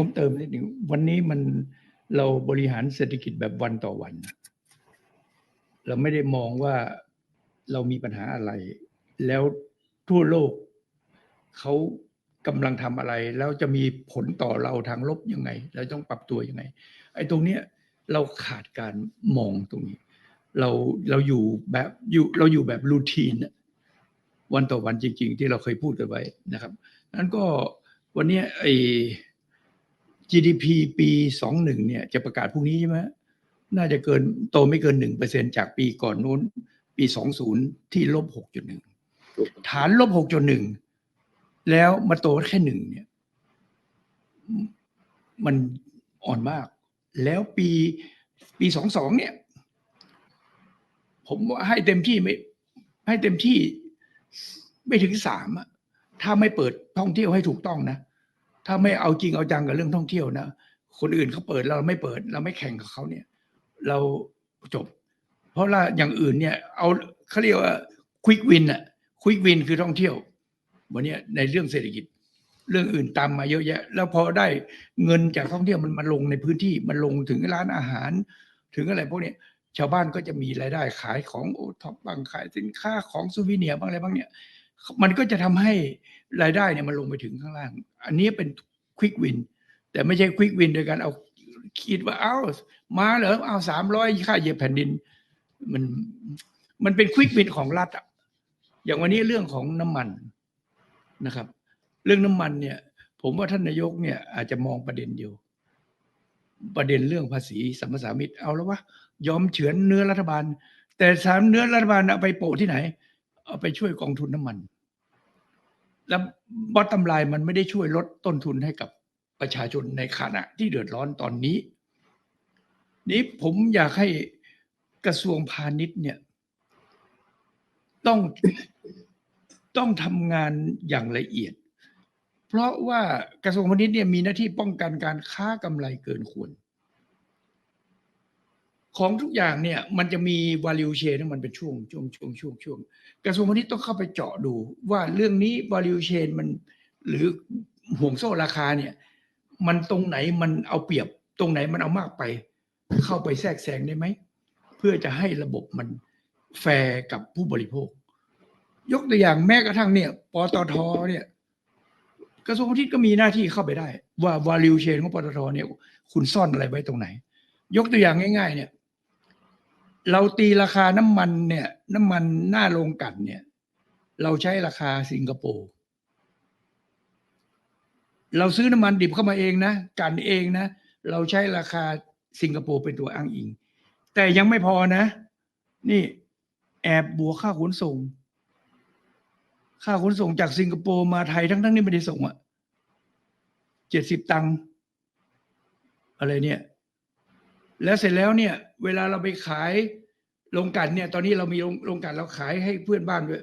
ผมเติมนิดหนึ่งวันนี้มันเราบริหารเศรษฐกิจแบบวันต่อวัน เราไม่ได้มองว่าเรามีปัญหาอะไร แล้วทั่วโลกเขากำลังทำอะไร แล้วจะมีผลต่อเราทางลบยังไง เราต้องปรับตัวยังไง ไอ้ตรงเนี้ยเราขาดการมองตรงนี้ เราเราอยู่แบบอยู่เราอยู่แบบรูทีนวันต่อวันจริง ๆ ที่เราเคยพูดกันไว้นะครับนั้นก็วันนี้ไอ GDP ปีสองหนึ่งเนี่ยจะประกาศพรุ่งนี้ใช่ไหมน่าจะเกินโตไม่เกินหนึ่งเปอร์เซ็นจากปีก่อนนู้น ปีสองศูนย์ที่ลบหกจุดหนึ่งฐานลบหกจุดหนึ่งแล้วมาโตแค่หนึ่งเนี่ย มันอ่อนมาก แล้วปีปีสองสองเนี่ย ผมให้เต็มที่ไม่ ให้เต็มที่ไม่ถึงสามอะถ้าไม่เปิดท่องเที่ยวให้ถูกต้องนะ ถ้าไม่เอาจริงเอาจังกับเรื่องท่องเที่ยวนะคนอื่นเขาเปิดเราไม่เปิด เราไม่แข่งกับเขาเนี่ย เราจบ เพราะว่าอย่างอื่นเนี่ย เอาเขาเรียกว่าควิกวินอะควิกวินคือท่องเที่ยว วันนี้ในเรื่องเศรษฐกิจ เรื่องอื่นตามมาเยอะแยะ แล้วพอได้เงินจากท่องเที่ยวมันมาลงในพื้นที่มันลงถึงร้านอาหาร ถึงอะไรพวกเนี้ยชาวบ้านก็จะมีรายได้ขายของโอท็อปบางขายสินค้าของซูวิเนียร์บางอะไรบางเนี่ย มันก็จะทำให้รายได้เนี่ยมันลงไปถึงข้างล่าง อันนี้เป็นควิกวินแต่ไม่ใช่ควิกวินโดยการเอาคิดว่าเอ้ามาเหรอเอาสามร้อยค่าเหยียบแผ่นดิน มันมันเป็นควิกวินของรัฐอะอย่างวันนี้เรื่องของน้ำมันนะครับ เรื่องน้ำมันเนี่ย ผมว่าท่านนายกเนี่ย อาจจะมองประเด็นเดียว ประเด็นเรื่องภาษีสัมปทานมิตรเอาแล้ววะยอมเฉือนเนื้อรัฐบาล แต่สามเนื้อรัฐบาลเอาไปโปะที่ไหน เอาไปช่วยกองทุนน้ำมัน แล้วบอตตำลายมันไม่ได้ช่วยลดต้นทุนให้กับประชาชนในขณะที่เดือดร้อนตอนนี้ นี้ผมอยากให้กระทรวงพาณิชย์เนี่ย ต้องต้องทำงานอย่างละเอียด เพราะว่ากระทรวงพาณิชย์เนี่ยมีหน้าที่ป้องกันการค้ากำไรเกินควร ของทุกอย่างเนี่ยมันจะมี value chain ที่มันเป็นช่วงช่วงช่วงช่วงช่วงกระทรวงพาณิชย์ต้องเข้าไปเจาะดูว่าเรื่องนี้ value chain มันหรือห่วงโซ่ราคาเนี่ยมันตรงไหนมันเอาเปรียบตรงไหนมันเอามากไป เข้าไปแทรกแซงได้ไหม เพื่อจะให้ระบบมันแฟร์กับผู้บริโภค ยกตัวอย่างแม้กระทั่งเนี่ยปตทเนี่ยกระทรวงพาณิชย์ก็มีหน้าที่เข้าไปได้ ว่า value chain ของปตทเนี่ยคุณซ่อนอะไรไว้ตรงไหน ยกตัวอย่างง่าย ๆ เนี่ย เราตีราคาน้ำมันเนี่ย น้ำมันหน้าโรงกันเนี่ย เราใช้ราคาสิงคโปร์เราซื้อน้ำมันดิบเข้ามาเองนะกันเองนะ เราใช้ราคาสิงคโปร์เป็นตัวอ้างอิง แต่ยังไม่พอนะ นี่แอบบวกค่าขนส่ง ค่าขนส่งจากสิงคโปร์มาไทยทั้งทั้งๆที่ไม่ได้ส่งอะเจ็ดสิบตังค์อะไรเนี่ย แล้วเสร็จแล้วเนี่ย เวลาเราไปขายโรงกันเนี่ย ตอนนี้เรามีโรงกันเราขายให้เพื่อนบ้านด้วย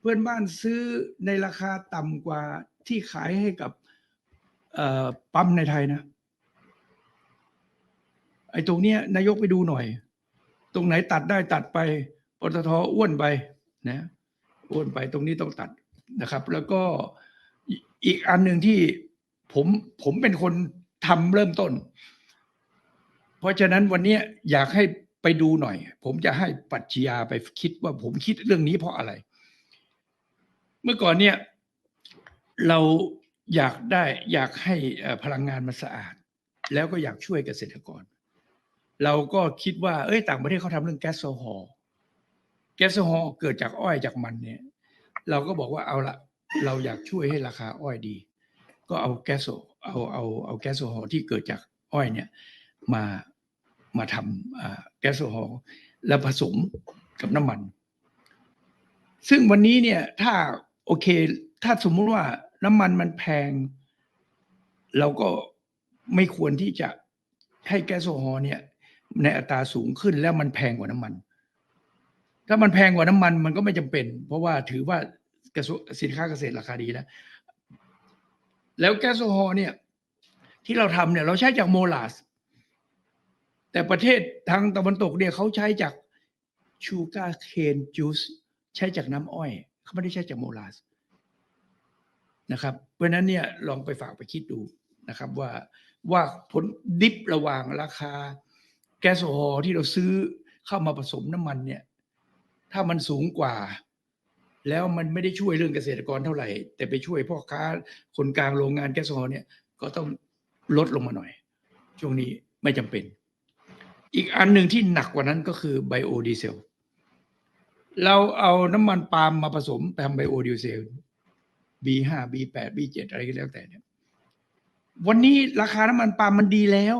เพื่อนบ้านซื้อในราคาต่ำกว่าที่ขายให้กับปั๊มในไทยนะ ไอ้ตรงเนี้ยนายกไปดูหน่อย ตรงไหนตัดได้ตัดไปปตทอ้วนไปนะอ้วนไปตรงนี้ต้องตัดนะครับ แล้วก็อีกอันหนึ่งที่ผมผมเป็นคนทำเริ่มต้น เพราะฉะนั้นวันนี้อยากให้ไปดูหน่อย ผมจะให้ปรัชญาไปคิดว่าผมคิดเรื่องนี้เพราะอะไร เมื่อก่อนเนี่ยเราอยากได้อยากให้พลังงานมันสะอาด แล้วก็อยากช่วยเกษตรกร เราก็คิดว่าเอ้ยต่างประเทศเขาทำเรื่องแก๊สโซฮอล์แก๊สโซฮอล์เกิดจากอ้อยจากมันเนี่ย เราก็บอกว่าเอาละเราอยากช่วยให้ราคาอ้อยดี ก็เอาแก๊สโซเอาเอาเอาแก๊สโซฮอล์ที่เกิดจากอ้อยเนี่ยมา มาทำแก๊สโซฮอล์แล้วผสมกับน้ำมัน ซึ่งวันนี้เนี่ยถ้าโอเค ถ้าสมมุติว่าน้ำมันมันแพง เราก็ไม่ควรที่จะให้แก๊สโซฮอล์เนี่ยในอัตราสูงขึ้นแล้วมันแพงกว่าน้ำมัน ถ้ามันแพงกว่าน้ำมันมันก็ไม่จำเป็น เพราะว่าถือว่ากระทรวงสินค้าเกษตรราคาดีแล้วแล้วแก๊สโซฮอล์เนี่ยที่เราทำเนี่ยเราใช้จากโมลาส แต่ประเทศทางตะวันตกเนี่ยเขาใช้จากชูการ์เคนจูสใช้จากน้ำอ้อย เขาไม่ได้ใช้จากโมลาสนะครับ เพราะนั้นเนี่ยลองไปฝากไปคิดดูนะครับว่าว่าผลดิบระหว่างราคา แก๊สโซฮอล์ที่เราซื้อเข้ามาผสมน้ำมันเนี่ย ถ้ามันสูงกว่า แล้วมันไม่ได้ช่วยเรื่องเกษตรกรเท่าไหร่ แต่ไปช่วยพ่อค้าคนกลางโรงงานแก๊สโซฮอล์เนี่ยก็ต้องลดลงมาหน่อย ช่วงนี้ไม่จำเป็น อีกอันหนึ่งที่หนักกว่านั้นก็คือไบโอดีเซล เราเอาน้ำมันปาล์มมาผสมทำไบโอดีเซล B5 B8 B7 อะไรก็แล้วแต่เนี่ย วันนี้ราคาน้ำมันปาล์มมันดีแล้ว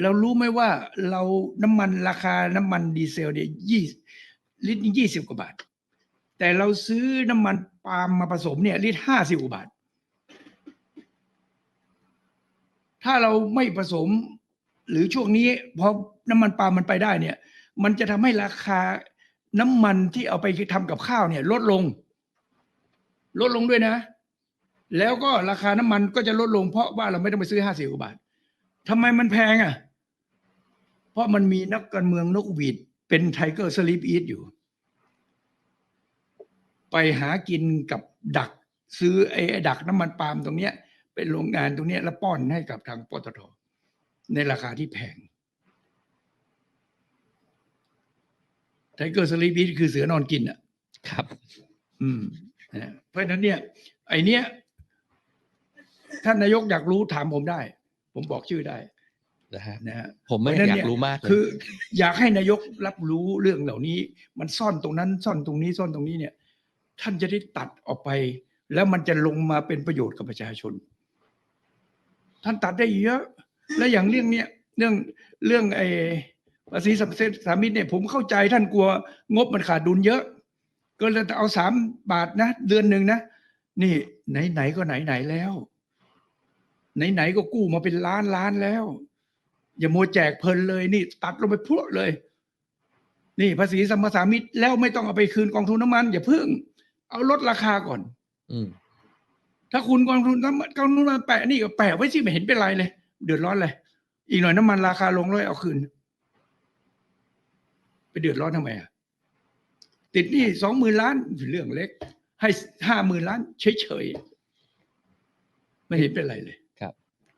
เรารู้ไหมว่าเราน้ำมันราคาน้ำมันดีเซลเนี่ยยี่ลิตรยี่สิบกว่าบาท แต่เราซื้อน้ำมันปาล์มมาผสมเนี่ยลิตรห้าสิบกว่าบาท ถ้าเราไม่ผสม หรือช่วงนี้พอน้ำมันปาล์มมันไปได้เนี่ย มันจะทำให้ราคาน้ำมันที่เอาไปทำกับข้าวเนี่ย ลดลง ลดลงด้วยนะ แล้วก็ราคาน้ำมันก็จะลดลงเพราะว่าเราไม่ต้องไปซื้อห้าสิบกว่าบาททำไมมันแพงอะ เพราะมันมีนักการเมืองนกหวีดเป็นไทเกอร์สลีปอีทอยู่ ไปหากินกับดักซื้อไอ้ดักน้ำมันปาล์มตรงเนี้ย เป็นโรงงานตรงเนี้ยแล้วป้อนให้กับทางปตทในราคาที่แพงไทเกอร์สลีปอีทคือเสือนอนกินอะ ครับ อืมนะเพราะฉะนั้นเนี่ย ไอเนี้ยท่านนายกอยากรู้ถามผมได้ ผมบอกชื่อได้นะฮะนะฮะผมไม่เพราะฉะนั้นอยาเนี่กรู้มากเลยคือ อยากให้นายกรับรู้เรื่องเหล่านี้ มันซ่อนตรงนั้น ซ่อนตรงนี้ซ่อนตรงนี้เนี่ย ท่านจะได้ตัดออกไป แล้วมันจะลงมาเป็นประโยชน์กับประชาชน ท่านตัดได้เยอะ และอย่างเรื่องเนี้ยเรื่องเรื่องไอ้ภาษีสัมปทานสามิตเนี่ยผมเข้าใจท่านกลัว งบมันขาดดุลเยอะ ก็เลยเอาสามบาทนะ เดือนหนึ่งนะ นี่ไหนไหนก็ไหนไหนแล้ว ไหนไหนก็กู้มาเป็นล้านล้านแล้ว อย่ามัวแจกเพลินเลยนี่ ตัดลงไปพรวดเลย นี่ภาษีสัมปทามิตรแล้วไม่ต้องเอาไปคืนกองทุนน้ำมัน อย่าเพิ่ง เอาลดราคาก่อน อืม ถ้าคุณกองทุนน้ำมันกองทุนน้ำมันแปะนี่ก็แปะไว้สิไม่เห็นเป็นไรเลย เดือดร้อนเลยอีกหน่อยน้ำมันราคาลงเลยเอาคืน ไปเดือดร้อนทำไมอะติดหนี่สองหมื่นล้านเรื่องเล็ก ให้ห้าหมื่นล้านเฉยๆไม่เห็นเป็นไรเลย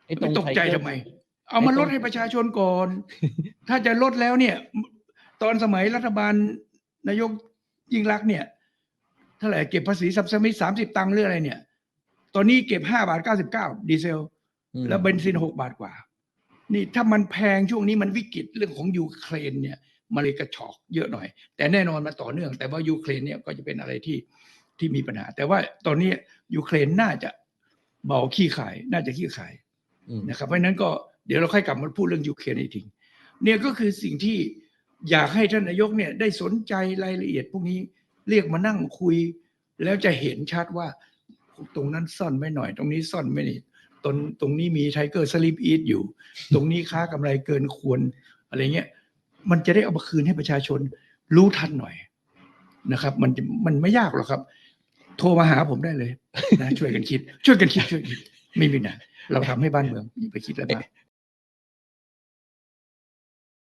ไอ้ตรไม่งตกใจไทเกอร์ทำไม เอามาไอ้ตรงลดให้ประชาชนก่อน ถ้าจะลดแล้วเนี่ย ตอนสมัยรัฐบาลนายกยิ่งรักษณ์เนี่ยเท่าไหร่เก็บภาษีสัมสมิตสามสิบตังค์หรืออะไรเนี่ย ตอนนี้เก็บห้าบาทเก้าสิบเก้าดีเซลอืมแล้วเบนซินหกบาทกว่า นี่ถ้ามันแพงช่วงนี้มันวิกฤตเรื่องของยูเครนเนี่ยมาเลยกระชอกเยอะหน่อย แต่แน่นอนมาต่อเนื่อง แต่ว่ายูเครนเนี่ยก็จะเป็นอะไรที่ที่มีปัญหา แต่ว่าตอนนี้ยูเครนน่าจะเบาขี้ขาย น่าจะขี้ขายอืมนะครับเพราะฉะนั้นก็เดี๋ยวเราค่อยกลับมาพูดเรื่องยูเครนอีกทีเนี่ยก็คือสิ่งที่อยากให้ท่านนายกเนี่ยได้สนใจรายละเอียดพวกนี้เรียกมานั่งคุย แล้วจะเห็นชัดว่า ตรงนั้นซ่อนไม่หน่อย ตรงนี้ซ่อนไม่นี่ตรงตรงนี้มีไทเกอร์สลิปอีทอยู่ ตรงนี้ค้ากำไรเกินควรอะไรเงี้ยมันจะได้เอามาคืนให้ประชาชนรู้ทันหน่อยนะครับ มันมันไม่ยากหรอกครับ โทรมาหาผมได้เลยนะช่วยกันคิด ช่วยกันคิดช่วยกันไม่มีนะเราทำให้บ้านเมืองไปคิดแล้วมา